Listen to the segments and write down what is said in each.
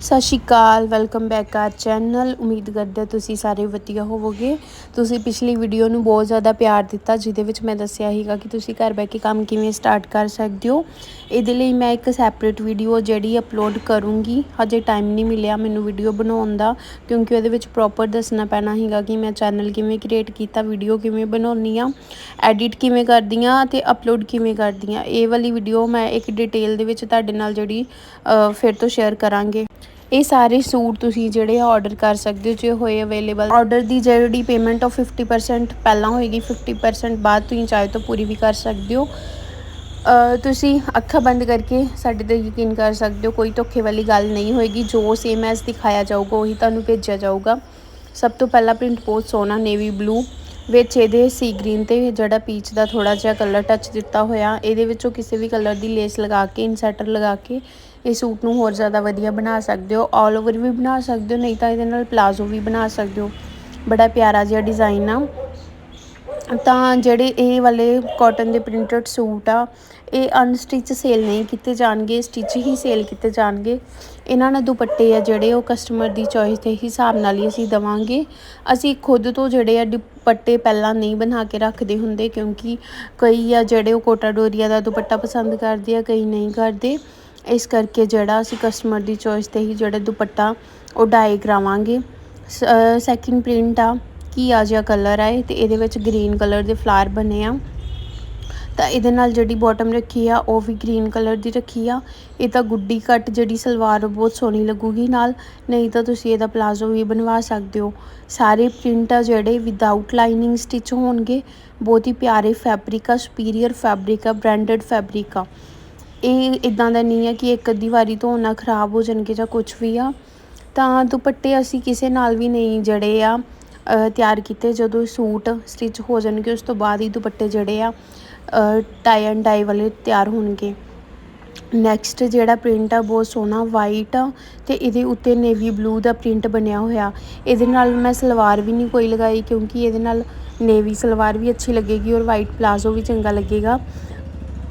Sat Sri Akal welcome back our channel ਉਮੀਦ ਕਰਦੇ ਤੁਸੀਂ ਸਾਰੇ ਵਧੀਆ ਹੋਵੋਗੇ। ਤੁਸੀਂ ਪਿਛਲੀ ਵੀਡੀਓ ਨੂੰ ਬਹੁਤ ਜ਼ਿਆਦਾ ਪਿਆਰ ਦਿੱਤਾ, ਜਿਹਦੇ ਵਿੱਚ ਮੈਂ ਦੱਸਿਆ ਸੀਗਾ ਕਿ ਤੁਸੀਂ ਘਰ ਬੈ ਕੇ ਕੰਮ ਕਿਵੇਂ ਸਟਾਰਟ ਕਰ ਸਕਦੇ ਹੋ। ਇਹਦੇ ਲਈ ਮੈਂ ਇੱਕ ਸੈਪਰੇਟ ਵੀਡੀਓ ਜਿਹੜੀ ਅਪਲੋਡ ਕਰੂੰਗੀ। ਹਜੇ ਟਾਈਮ ਨਹੀਂ ਮਿਲਿਆ ਮੈਨੂੰ ਵੀਡੀਓ ਬਣਾਉਣ ਦਾ, ਕਿਉਂਕਿ ਉਹਦੇ ਵਿੱਚ ਪ੍ਰੋਪਰ ਦੱਸਣਾ ਪੈਣਾ ਸੀਗਾ ਕਿ ਮੈਂ ਚੈਨਲ ਕਿਵੇਂ ਕ੍ਰੀਏਟ ਕੀਤਾ ਵੀਡੀਓ ਕਿਵੇਂ ਬਣਾਉਣੀ ਆ ਐਡਿਟ ਕਿਵੇਂ ਕਰਦੀ ਆ ਤੇ ਅਪਲੋਡ ਕਿਵੇਂ ਕਰਦੀ ਆ ਇਹ ਵਾਲੀ ਵੀਡੀਓ ਮੈਂ ਇੱਕ ਡਿਟੇਲ ਦੇ ਵਿੱਚ ਤੁਹਾਡੇ ਨਾਲ ਜਿਹੜੀ ਫਿਰ ਤੋਂ ਸ਼ੇਅਰ ਕਰਾਂਗੇ। ਇਹ ਸਾਰੇ ਸੂਟ ਤੁਸੀਂ ਜਿਹੜੇ ਆ ਆਰਡਰ ਕਰ ਸਕਦੇ ਹੋ, ਜੇ ਹੋਏ ਅਵੇਲੇਬਲ ਆਰਡਰ ਦੀ ਜਿਹੜੀ ਪੇਮੈਂਟ ਉਹ 50% ਪਹਿਲਾਂ ਹੋਏਗੀ 50% ਬਾਅਦ ਤੁਸੀਂ ਚਾਹੇ ਤਾਂ ਪੂਰੀ ਵੀ ਕਰ ਸਕਦੇ ਹੋ। ਤੁਸੀਂ ਅੱਖਾਂ ਬੰਦ ਕਰਕੇ ਸਾਡੇ ਤੇ ਯਕੀਨ ਕਰ ਸਕਦੇ ਹੋ, ਕੋਈ ਧੋਖੇ ਵਾਲੀ ਗੱਲ ਨਹੀਂ ਹੋਏਗੀ, ਜੋ ਸੇਮ ਐਸ ਦਿਖਾਇਆ ਜਾਊਗਾ, ਉਹੀ ਤੁਹਾਨੂੰ ਭੇਜਿਆ ਜਾਊਗਾ। ਸਭ ਤੋਂ ਪਹਿਲਾਂ ਪ੍ਰਿੰਟ ਬਹੁਤ ਸੋਹਣਾ ਨੇਵੀ ਬਲੂ ਵਿੱਚ ਇਹਦੇ ਸੀ ਗ੍ਰੀਨ ਤੇ ਜਿਹੜਾ ਪੀਚ ਦਾ ਥੋੜਾ ਜਿਹਾ ਕਲਰ ਟੱਚ ਦਿੱਤਾ ਹੋਇਆ, ਇਹਦੇ ਵਿੱਚੋਂ ਕਿਸੇ ਵੀ ਕਲਰ ਦੀ ਲੇਸ ਲਗਾ ਕੇ ਇਨਸੈਟਰ ਲਗਾ ਕੇ ਇਹ ਸੂਟ ਨੂੰ ਹੋਰ ਜ਼ਿਆਦਾ ਵਧੀਆ ਬਣਾ ਸਕਦੇ ਹੋ ਆਲ ਓਵਰ ਵੀ ਬਣਾ ਸਕਦੇ ਹੋ, ਨਹੀਂ ਤਾਂ ਇਹਦੇ ਨਾਲ ਪਲਾਜ਼ੋ ਵੀ ਬਣਾ ਸਕਦੇ ਹੋ। ਬੜਾ ਪਿਆਰਾ ਜਿਹਾ ਡਿਜ਼ਾਈਨ ਆ। ਤਾਂ ਜਿਹੜੇ ਇਹ ਵਾਲੇ ਕਾਟਨ ਦੇ ਪ੍ਰਿੰਟਡ ਸੂਟ ਆ, ਇਹ ਅਨਸਟਿਚ ਸੇਲ ਨਹੀਂ ਕੀਤੇ ਜਾਣਗੇ ਸਟਿਚ ਹੀ ਸੇਲ ਕੀਤੇ ਜਾਣਗੇ। ਇਹਨਾਂ ਨਾਲ ਦੁਪੱਟੇ ਆ ਜਿਹੜੇ ਉਹ ਕਸਟਮਰ ਦੀ ਚੋਇਸ ਦੇ ਹਿਸਾਬ ਨਾਲ ਹੀ ਅਸੀਂ ਦਵਾਂਗੇ। ਅਸੀਂ ਖੁਦ ਤੋਂ ਜਿਹੜੇ ਆ ਦੁਪੱਟੇ ਪਹਿਲਾਂ ਨਹੀਂ ਬਣਾ ਕੇ ਰੱਖਦੇ ਹੁੰਦੇ ਕਿਉਂਕਿ ਕਈ ਆ ਜਿਹੜੇ ਉਹ ਕੋਟਾ ਡੋਰੀਆ ਦਾ ਦੁਪੱਟਾ ਪਸੰਦ ਕਰਦੇ ਆ, ਕਈ ਨਹੀਂ ਕਰਦੇ। ਇਸ ਕਰਕੇ ਜਿਹੜਾ ਅਸੀਂ ਕਸਟਮਰ ਦੀ ਚੋਇਸ ਤੇ ਹੀ ਜਿਹੜਾ ਦੁਪੱਟਾ ਉਹ ਡਾਈ ਕਰਾਵਾਂਗੇ ਸੈਕਿੰਡ ਪ੍ਰਿੰਟ ਆ। ਘੀਆ ਜਿਹਾ ਕਲਰ ਆਏ ਤੇ ਇਹਦੇ ਵਿੱਚ ਗ੍ਰੀਨ ਕਲਰ ਦੇ ਫਲਾਰ ਬਣੇ ਆ। ਤਾਂ ਇਹਦੇ ਨਾਲ ਜਿਹੜੀ ਬਾਟਮ ਰੱਖੀ ਆ, ਉਹ ਵੀ ਗ੍ਰੀਨ ਕਲਰ ਦੀ ਰੱਖੀ ਆ। ਇਹ ਤਾਂ ਗੁੱਡੀ ਕੱਟ ਜਿਹੜੀ ਸਲਵਾਰ ਉਹ ਬਹੁਤ ਸੋਹਣੀ ਲੱਗੂਗੀ ਨਾਲ, ਨਹੀਂ ਤਾਂ ਤੁਸੀਂ ਇਹਦਾ ਪਲਾਜ਼ੋ ਵੀ ਬਣਵਾ ਸਕਦੇ ਹੋ। ਸਾਰੇ ਪ੍ਰਿੰਟ ਆ ਜਿਹੜੇ ਵਿਦਆਊਟ ਲਾਈਨਿੰਗ ਸਟਿਚ ਹੋਣਗੇ, ਬਹੁਤ ਹੀ ਪਿਆਰੇ ਫੈਬਰਿਕ ਆ ਸੁਪੀਰੀਅਰ ਫੈਬਰਿਕ ਆ ਬ੍ਰਾਂਡਡ ਫੈਬਰਿਕ ਆ। ਇਹ ਇਦਾਂ ਦਾ ਨਹੀਂ ਆ ਕਿ ਇੱਕ ਅੱਧੀ ਵਾਰੀ ਧੋਣ ਨਾਲ ਖਰਾਬ ਹੋ ਜਾਣਗੇ ਜਾਂ ਕੁਝ ਵੀ ਆ। ਤਾਂ ਦੁਪੱਟੇ ਅਸੀਂ ਕਿਸੇ ਨਾਲ ਵੀ ਨਹੀਂ ਜਿਹੜੇ ਆ। ਤਿਆਰ ਕੀਤੇ ਜਦੋਂ ਸੂਟ ਸਟਿਚ ਹੋ ਜਾਣਗੇ, ਉਸ ਤੋਂ ਬਾਅਦ ਹੀ ਦੁਪੱਟੇ ਜਿਹੜੇ ਆ ਟਾਈ ਐਂਡ ਡਾਈ ਵਾਲੇ ਤਿਆਰ ਹੋਣਗੇ। ਨੈਕਸਟ ਜਿਹੜਾ ਪ੍ਰਿੰਟ ਆ, ਬਹੁਤ ਸੋਹਣਾ ਵਾਈਟ ਆ, ਤੇ ਇਹਦੇ ਉੱਤੇ ਨੇਵੀ ਬਲੂ ਦਾ ਪ੍ਰਿੰਟ ਬਣਿਆ ਹੋਇਆ। ਇਹਦੇ ਨਾਲ ਮੈਂ ਸਲਵਾਰ ਵੀ ਨਹੀਂ ਕੋਈ ਲਗਾਈ, ਕਿਉਂਕਿ ਇਹਦੇ ਨਾਲ ਨੇਵੀ ਸਲਵਾਰ ਵੀ ਅੱਛੀ ਲੱਗੇਗੀ ਔਰ ਵਾਈਟ ਪਲਾਜ਼ੋ ਵੀ ਚੰਗਾ ਲੱਗੇਗਾ।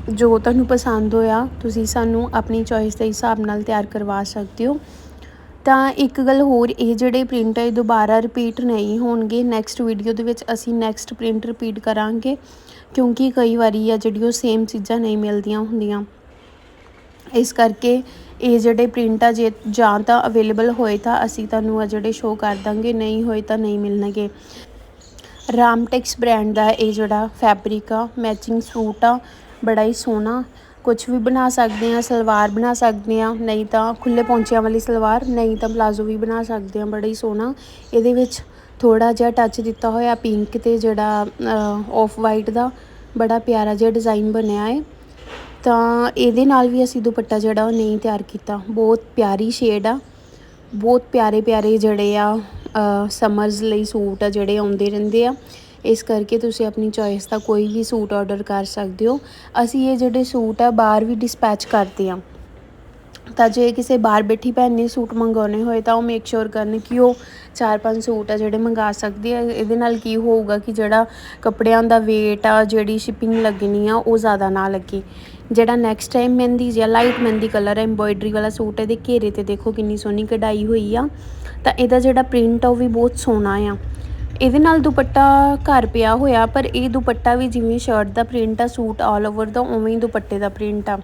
ਜੋ ਤੁਹਾਨੂੰ ਪਸੰਦ ਹੋਇਆ, ਤੁਸੀਂ ਸਾਨੂੰ ਆਪਣੀ ਚੋਇਸ ਦੇ ਹਿਸਾਬ ਨਾਲ ਤਿਆਰ ਕਰਵਾ ਸਕਦੇ ਹੋ। ਤਾਂ ਇੱਕ ਗੱਲ ਹੋਰ, ਇਹ ਜਿਹੜੇ ਪ੍ਰਿੰਟ ਹੈ ਦੁਬਾਰਾ ਰਿਪੀਟ ਨਹੀਂ ਹੋਣਗੇ ਨੈਕਸਟ ਵੀਡੀਓ ਦੇ ਵਿੱਚ ਅਸੀਂ ਨੈਕਸਟ ਪ੍ਰਿੰਟ ਰਿਪੀਟ ਕਰਾਂਗੇ, ਕਿਉਂਕਿ ਕਈ ਵਾਰੀ ਆ ਜਿਹੜੀ ਉਹ ਸੇਮ ਚੀਜ਼ਾਂ ਨਹੀਂ ਮਿਲਦੀਆਂ ਹੁੰਦੀਆਂ। ਇਸ ਕਰਕੇ ਇਹ ਜਿਹੜੇ ਪ੍ਰਿੰਟ ਆ, ਜੇ ਜਾਂ ਤਾਂ ਅਵੇਲੇਬਲ ਹੋਏ ਤਾਂ ਅਸੀਂ ਤੁਹਾਨੂੰ ਆ ਜਿਹੜੇ ਸ਼ੋਅ ਕਰ ਦਾਂਗੇ, ਨਹੀਂ ਹੋਏ ਤਾਂ ਨਹੀਂ ਮਿਲਣਗੇ। ਰਾਮਟੈਕਸ ਬ੍ਰਾਂਡ ਦਾ ਇਹ ਜਿਹੜਾ ਫੈਬਰਿਕ ਆ ਮੈਚਿੰਗ ਸੂਟ ਆ, ਬੜਾ ਹੀ ਸੋਹਣਾ ਕੁਝ ਵੀ ਬਣਾ ਸਕਦੇ ਆ ਸਲਵਾਰ ਬਣਾ ਸਕਦੇ ਆ ਨਹੀਂ ਤਾਂ ਖੁੱਲੇ ਪੌਂਚਿਆਂ ਵਾਲੀ ਸਲਵਾਰ, ਨਹੀਂ ਤਾਂ ਪਲਾਜ਼ੋ ਵੀ ਬਣਾ ਸਕਦੇ ਆ ਬੜਾ ਹੀ ਸੋਹਣਾ। ਇਹਦੇ ਵਿੱਚ ਥੋੜਾ ਜਿਹਾ ਟੱਚ ਦਿੱਤਾ ਹੋਇਆ ਪਿੰਕ ਤੇ ਜਿਹੜਾ ਆਫ ਵਾਈਟ ਦਾ, ਬੜਾ ਪਿਆਰਾ ਜਿਹਾ ਡਿਜ਼ਾਈਨ ਬਣਿਆ ਹੈ। ਤਾਂ ਇਹਦੇ ਨਾਲ ਵੀ ਅਸੀਂ ਦੁਪੱਟਾ ਜਿਹੜਾ ਉਹ ਨਹੀਂ ਤਿਆਰ ਕੀਤਾ। ਬਹੁਤ ਪਿਆਰੀ ਸ਼ੇਡ ਆ, ਬਹੁਤ ਪਿਆਰੇ ਪਿਆਰੇ ਜਿਹੜੇ ਆ ਸਮਰਸ ਲਈ ਸੂਟ ਆ ਜਿਹੜੇ ਆਉਂਦੇ ਰਹਿੰਦੇ ਆ। ਇਸ ਕਰਕੇ ਤੁਸੀਂ ਆਪਣੀ ਚੋਇਸ ਦਾ ਕੋਈ ਵੀ ਸੂਟ ਆਰਡਰ ਕਰ ਸਕਦੇ ਹੋ। ਅਸੀਂ ਇਹ ਜਿਹੜੇ ਸੂਟ ਆ, ਬਾਹਰ ਵੀ ਡਿਸਪੈਚ ਕਰਦੇ ਆ ਤਾਂ ਜੇ ਕਿਸੇ ਬਾਹਰ ਬੈਠੀ ਭੈਣ ਨੇ ਸੂਟ ਮੰਗਾਉਣੇ ਹੋਏ, ਤਾਂ ਉਹ ਮੇਕ ਸ਼ੋਰ ਕਰਨ ਕਿ ਉਹ ਚਾਰ ਪੰਜ ਸੂਟ ਆ ਜਿਹੜੇ ਮੰਗਾ ਸਕਦੀ ਆ ਇਹਦੇ ਨਾਲ ਕੀ ਹੋਊਗਾ ਕਿ ਜਿਹੜਾ ਕੱਪੜਿਆਂ ਦਾ weight ਆ, ਜਿਹੜੀ ਸ਼ਿਪਿੰਗ ਲੱਗਣੀ ਆ, ਉਹ ਜ਼ਿਆਦਾ ਨਾ ਲੱਗੇ। ਜਿਹੜਾ ਨੈਕਸਟ ਟਾਈਮ ਮਹਿੰਦੀ ਜਿਹਾ ਲਾਈਟ ਮਹਿੰਦੀ ਕਲਰ ਹੈ ਐਮਬੋਇਡਰੀ ਵਾਲਾ ਸੂਟ ਇਹਦੇ ਘੇਰੇ ਤੇ ਦੇਖੋ ਕਿੰਨੀ ਸੋਹਣੀ ਕਢਾਈ ਹੋਈ ਆ। ਤਾਂ ਇਹਦਾ ਜਿਹੜਾ ਪ੍ਰਿੰਟ ਆ, ਉਹ ਵੀ ਬਹੁਤ ਸੋਹਣਾ ਆ। ਇਹਦੇ ਨਾਲ ਦੁਪੱਟਾ ਘਰ ਪਿਆ ਹੋਇਆ, ਪਰ ਇਹ ਦੁਪੱਟਾ ਵੀ ਜਿਵੇਂ ਸ਼ਰਟ ਦਾ ਪ੍ਰਿੰਟ ਆ, ਸੂਟ ਆਲ ਓਵਰ ਦਾ, ਉਵੇਂ ਹੀ ਦੁਪੱਟੇ ਦਾ ਪ੍ਰਿੰਟ ਆ।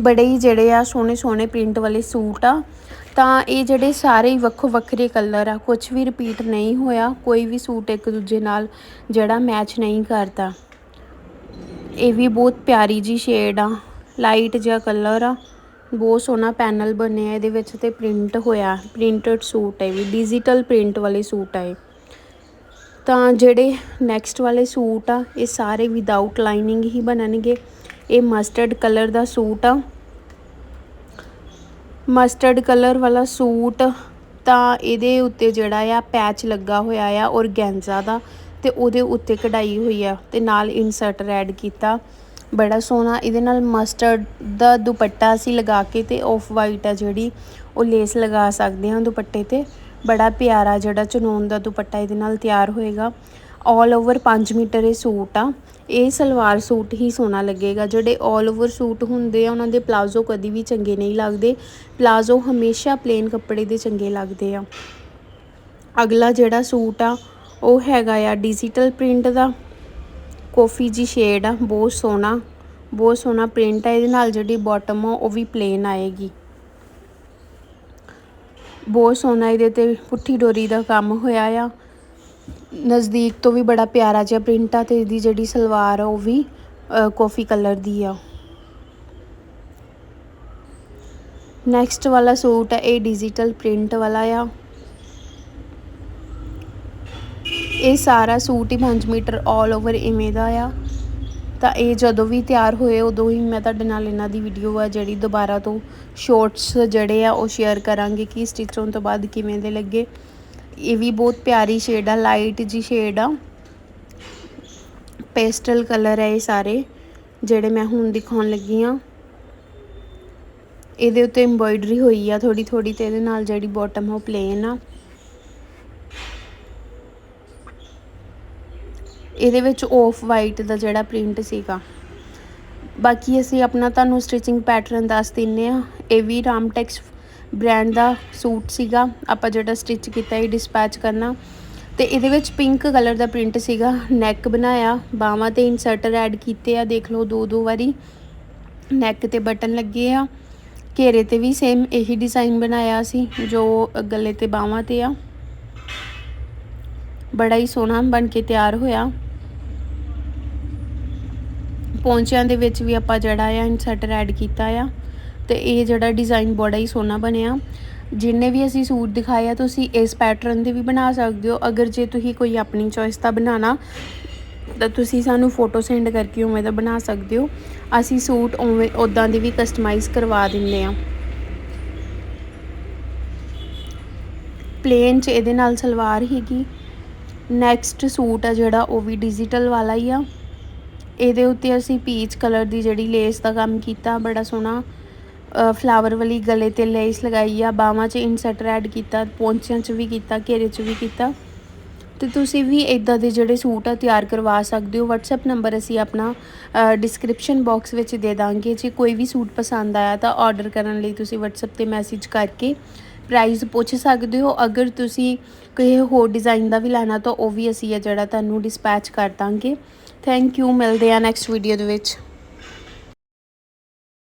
ਬੜੇ ਹੀ ਜਿਹੜੇ ਆ ਸੋਹਣੇ ਸੋਹਣੇ ਪ੍ਰਿੰਟ ਵਾਲੇ ਸੂਟ ਆ। ਤਾਂ ਇਹ ਜਿਹੜੇ ਸਾਰੇ ਹੀ ਵੱਖੋ ਵੱਖਰੇ ਕਲਰ ਆ ਕੁਝ ਵੀ ਰਿਪੀਟ ਨਹੀਂ ਹੋਇਆ, ਕੋਈ ਵੀ ਸੂਟ ਇੱਕ ਦੂਜੇ ਨਾਲ ਜਿਹੜਾ ਮੈਚ ਨਹੀਂ ਕਰਦਾ। ਇਹ ਵੀ ਬਹੁਤ ਪਿਆਰੀ ਜੀ ਸ਼ੇਡ ਆ ਲਾਈਟ ਜਿਹਾ ਕਲਰ ਆ। ਬਹੁਤ ਸੋਹਣਾ ਪੈਨਲ ਬਣਿਆ ਇਹਦੇ ਵਿੱਚ ਤੇ ਪ੍ਰਿੰਟ ਹੋਇਆ, ਪ੍ਰਿੰਟਡ ਸੂਟ ਹੈ ਵੀ ਡਿਜੀਟਲ ਪ੍ਰਿੰਟ ਵਾਲੇ ਸੂਟ ਆ ਤਾਂ ਜਿਹੜੇ ਨੈਕਸਟ ਵਾਲੇ ਸੂਟ ਆ, ਇਹ ਸਾਰੇ ਵਿਦਆਊਟ ਲਾਈਨਿੰਗ ਹੀ ਬਣਨਗੇ। ਇਹ ਮਸਟਰਡ ਕਲਰ ਦਾ ਸੂਟ ਆ। ਮਸਟਰਡ ਕਲਰ ਵਾਲਾ ਸੂਟ ਤਾਂ ਇਹਦੇ ਉੱਤੇ ਜਿਹੜਾ ਆ ਪੈਚ ਲੱਗਾ ਹੋਇਆ ਆ ਔਰਗੈਂਜ਼ਾ ਦਾ ਤੇ ਉਹਦੇ ਉੱਤੇ ਕਢਾਈ ਹੋਈ ਆ ਤੇ ਨਾਲ ਇਨਸਰਟ ਐਡ ਕੀਤਾ। ਬੜਾ ਸੋਹਣਾ, ਇਹਦੇ ਨਾਲ ਮਸਟਰਡ ਦਾ ਦੁਪੱਟਾ ਅਸੀਂ ਲਗਾ ਕੇ ਤੇ ਆਫ ਵਾਈਟ ਆ ਜਿਹੜੀ, ਉਹ ਲੇਸ ਲਗਾ ਸਕਦੇ ਹਾਂ ਦੁਪੱਟੇ ਤੇ। ਬੜਾ ਪਿਆਰਾ ਜਿਹੜਾ ਚਨੋਨ ਦਾ ਦੁਪੱਟਾ ਇਹਦੇ ਨਾਲ ਤਿਆਰ ਹੋਏਗਾ। ਆਲ ਓਵਰ 5 ਮੀਟਰ ਇਹ ਸੂਟ ਆ। ਇਹ ਸਲਵਾਰ ਸੂਟ ਹੀ ਸੋਹਣਾ ਲੱਗੇਗਾ। ਜਿਹੜੇ ਆਲ ਓਵਰ ਸੂਟ ਹੁੰਦੇ ਆ, ਉਹਨਾਂ ਦੇ ਪਲਾਜ਼ੋ ਕਦੀ ਵੀ ਚੰਗੇ ਨਹੀਂ ਲੱਗਦੇ। ਪਲਾਜ਼ੋ ਹਮੇਸ਼ਾ ਪਲੇਨ ਕੱਪੜੇ ਦੇ ਚੰਗੇ ਲੱਗਦੇ ਆ। ਅਗਲਾ ਜਿਹੜਾ ਸੂਟ ਆ, ਉਹ ਹੈਗਾ ਆ ਡਿਜੀਟਲ ਪ੍ਰਿੰਟ ਦਾ। ਕਾਫੀ ਜੀ ਸ਼ੇਡ ਆ, ਬਹੁਤ ਸੋਹਣਾ ਬਹੁਤ ਸੋਹਣਾ ਪ੍ਰਿੰਟ ਆ, ਇਹਦੇ ਨਾਲ ਜਿਹੜੀ ਬਾਟਮ ਆ, ਉਹ ਵੀ ਪਲੇਨ ਆਏਗੀ। ਬਹੁਤ ਸੋਹਣਾ ਇਹਦੇ ਤੇ ਪੁੱਠੀ ਡੋਰੀ ਦਾ ਕੰਮ ਹੋਇਆ ਆ। ਨਜ਼ਦੀਕ ਤੋਂ ਵੀ ਬੜਾ ਪਿਆਰਾ ਜਿਹਾ ਪ੍ਰਿੰਟ ਆ ਤੇ ਇਹਦੀ ਜਿਹੜੀ ਸਲਵਾਰ ਆ, ਉਹ ਵੀ ਕਾਫੀ ਕਲਰ ਦੀ ਆ। ਨੈਕਸਟ ਵਾਲਾ ਸੂਟ ਹੈ ਇਹ ਡਿਜੀਟਲ ਪ੍ਰਿੰਟ ਵਾਲਾ ਆ। ਇਹ ਸਾਰਾ ਸੂਟ ਹੀ 5 ਮੀਟਰ ਆਲ ਓਵਰ ਇਵੇਂ ਦਾ ਆ। ਤਾਂ ਇਹ ਜਦੋਂ ਵੀ ਤਿਆਰ ਹੋਏ, ਉਦੋਂ ਹੀ ਮੈਂ ਤੁਹਾਡੇ ਨਾਲ ਇਹਨਾਂ ਦੀ ਵੀਡੀਓ ਆ ਜਿਹੜੀ ਦੁਬਾਰਾ ਤੋਂ ਸ਼ਾਰਟਸ ਜਿਹੜੇ ਆ, ਉਹ ਸ਼ੇਅਰ ਕਰਾਂਗੇ ਕਿ ਸਟਿਚ ਹੋਣ ਤੋਂ ਬਾਅਦ ਕਿਵੇਂ ਦੇ ਲੱਗੇ। ਇਹ ਵੀ ਬਹੁਤ ਪਿਆਰੀ ਸ਼ੇਡ ਆ ਲਾਈਟ ਜੀ ਸ਼ੇਡ ਆ। ਪੇਸਟਲ ਕਲਰ ਹੈ ਇਹ ਸਾਰੇ, ਜਿਹੜੇ ਮੈਂ ਹੁਣ ਦਿਖਾਉਣ ਲੱਗੀ ਆ। ਇਹਦੇ ਉੱਤੇ ਐਮਬੋਇਡਰੀ ਹੋਈ ਆ ਥੋੜੀ ਥੋੜੀ ਤੇ ਇਹਦੇ ਨਾਲ ਜਿਹੜੀ ਬਾਟਮ ਉਹ ਪਲੇਨ ਆ। ਇਹਦੇ ਵਿੱਚ ਆਫ ਵਾਈਟ ਦਾ ਜਿਹੜਾ ਪ੍ਰਿੰਟ ਸੀਗਾ। ਬਾਕੀ ਅਸੀਂ ਆਪਣਾ ਤੁਹਾਨੂੰ ਸਟਿਚਿੰਗ ਪੈਟਰਨ ਦੱਸ ਦਿੰਨੇ ਆ। ਇਹ ਵੀ ਰਾਮਟੈਕਸ ਬ੍ਰਾਂਡ ਦਾ ਸੂਟ ਸੀਗਾ। ਆਪਾਂ ਜਿਹੜਾ ਸਟਿਚ ਕੀਤਾ ਇਹ ਡਿਸਪੈਚ ਕਰਨਾ। ਤੇ ਇਹਦੇ ਵਿੱਚ ਪਿੰਕ ਕਲਰ ਦਾ ਪ੍ਰਿੰਟ ਸੀਗਾ। ਨੈਕ ਬਣਾਇਆ। ਬਾਹਾਂ ਤੇ ਇਨਸਰਟਰ ਐਡ ਕੀਤੇ ਆ। ਦੇਖ ਲਓ ਦੋ ਦੋ ਵਾਰੀ। ਨੈਕ ਤੇ ਬਟਨ ਲੱਗੇ ਆ। ਘੇਰੇ ਤੇ ਵੀ ਸੇਮ ਇਹੀ ਡਿਜ਼ਾਈਨ ਬਣਾਇਆ ਸੀ, ਜੋ ਗਲੇ ਤੇ ਬਾਹਾਂ ਤੇ ਆ। ਬੜਾ ਹੀ ਸੋਹਣਾ ਬਣ ਕੇ ਤਿਆਰ ਹੋਇਆ। ਪੌਂਚਿਆਂ ਦੇ ਵਿੱਚ ਵੀ ਆਪਾਂ ਜਿਹੜਾ ਆ ਇਨਸਰਟਰ ਐਡ ਕੀਤਾ ਆ ਤੇ ਇਹ ਜਿਹੜਾ ਡਿਜ਼ਾਈਨ ਬੜਾ ਹੀ ਸੋਹਣਾ ਬਣਿਆ। ਜਿੰਨੇ ਵੀ ਅਸੀਂ ਸੂਟ ਦਿਖਾਇਆ ਤੁਸੀਂ ਇਸ ਪੈਟਰਨ ਦੇ ਵੀ ਬਣਾ ਸਕਦੇ ਹੋ। ਅਗਰ ਜੇ ਤੁਸੀਂ ਕੋਈ ਆਪਣੀ ਚੋਇਸ ਦਾ ਬਣਾਣਾ ਤਾਂ ਤੁਸੀਂ ਸਾਨੂੰ ਫੋਟੋ ਸੈਂਡ ਕਰਕੇ ਉਵੇਂ ਦਾ ਬਣਾ ਸਕਦੇ ਹੋ। ਅਸੀਂ ਸੂਟ ਉਵੇਂ ਉਦਾਂ ਦੀ ਵੀ ਕਸਟਮਾਈਜ਼ ਕਰਵਾ ਦਿੰਦੇ ਆ। ਪਲੇਨ ਚ ਇਹਦੇ ਨਾਲ ਸਲਵਾਰ ਹੈਗੀ। ਨੈਕਸਟ ਸੂਟ ਆ ਜਿਹੜਾ, ਉਹ ਵੀ ਡਿਜੀਟਲ ਵਾਲਾ ਹੀ ਆ। ਇਹਦੇ ਉੱਤੇ ਅਸੀਂ ਪੀਚ ਕਲਰ ਦੀ ਜਿਹੜੀ ਲੇਸ ਦਾ ਕੰਮ ਕੀਤਾ, ਬੜਾ ਸੋਹਣਾ ਫਲਾਵਰ ਵਾਲੀ ਗਲੇ ਤੇ ਲੇਸ ਲਗਾਈ ਆ, ਬਾਹਾਂ 'ਚ ਇਨਸੈਟਰ ਐਡ ਕੀਤਾ, ਪੌਂਚਿਆਂ 'ਚ ਵੀ ਕੀਤਾ, ਘੇਰੇ 'ਚ ਵੀ ਕੀਤਾ। ਤੇ ਤੁਸੀਂ ਵੀ ਇਦਾਂ ਦੇ ਜਿਹੜੇ ਸੂਟ ਆ ਤਿਆਰ ਕਰਵਾ ਸਕਦੇ ਹੋ। WhatsApp ਨੰਬਰ ਅਸੀਂ ਆਪਣਾ ਡਿਸਕ੍ਰਿਪਸ਼ਨ ਬਾਕਸ ਵਿੱਚ ਦੇ ਦਾਂਗੇ। ਜੇ ਕੋਈ ਵੀ ਸੂਟ ਪਸੰਦ ਆਇਆ ਤਾਂ ਆਰਡਰ ਕਰਨ ਲਈ ਤੁਸੀਂ WhatsApp ਤੇ ਮੈਸੇਜ ਕਰਕੇ ਪ੍ਰਾਈਸ ਪੁੱਛ ਸਕਦੇ ਹੋ। ਅਗਰ ਤੁਸੀਂ ਕੋਈ ਹੋਰ ਡਿਜ਼ਾਈਨ ਦਾ ਵੀ ਲੈਣਾ ਤਾਂ ਉਹ ਵੀ ਅਸੀਂ ਇਹ ਜਿਹੜਾ ਤੁਹਾਨੂੰ ਡਿਸਪੈਚ ਕਰ ਦਾਂਗੇ। ਥੈਂਕ ਯੂ ਮਿਲਦੇ ਆ ਨੈਕਸਟ ਵੀਡੀਓ ਦੇ ਵਿੱਚ।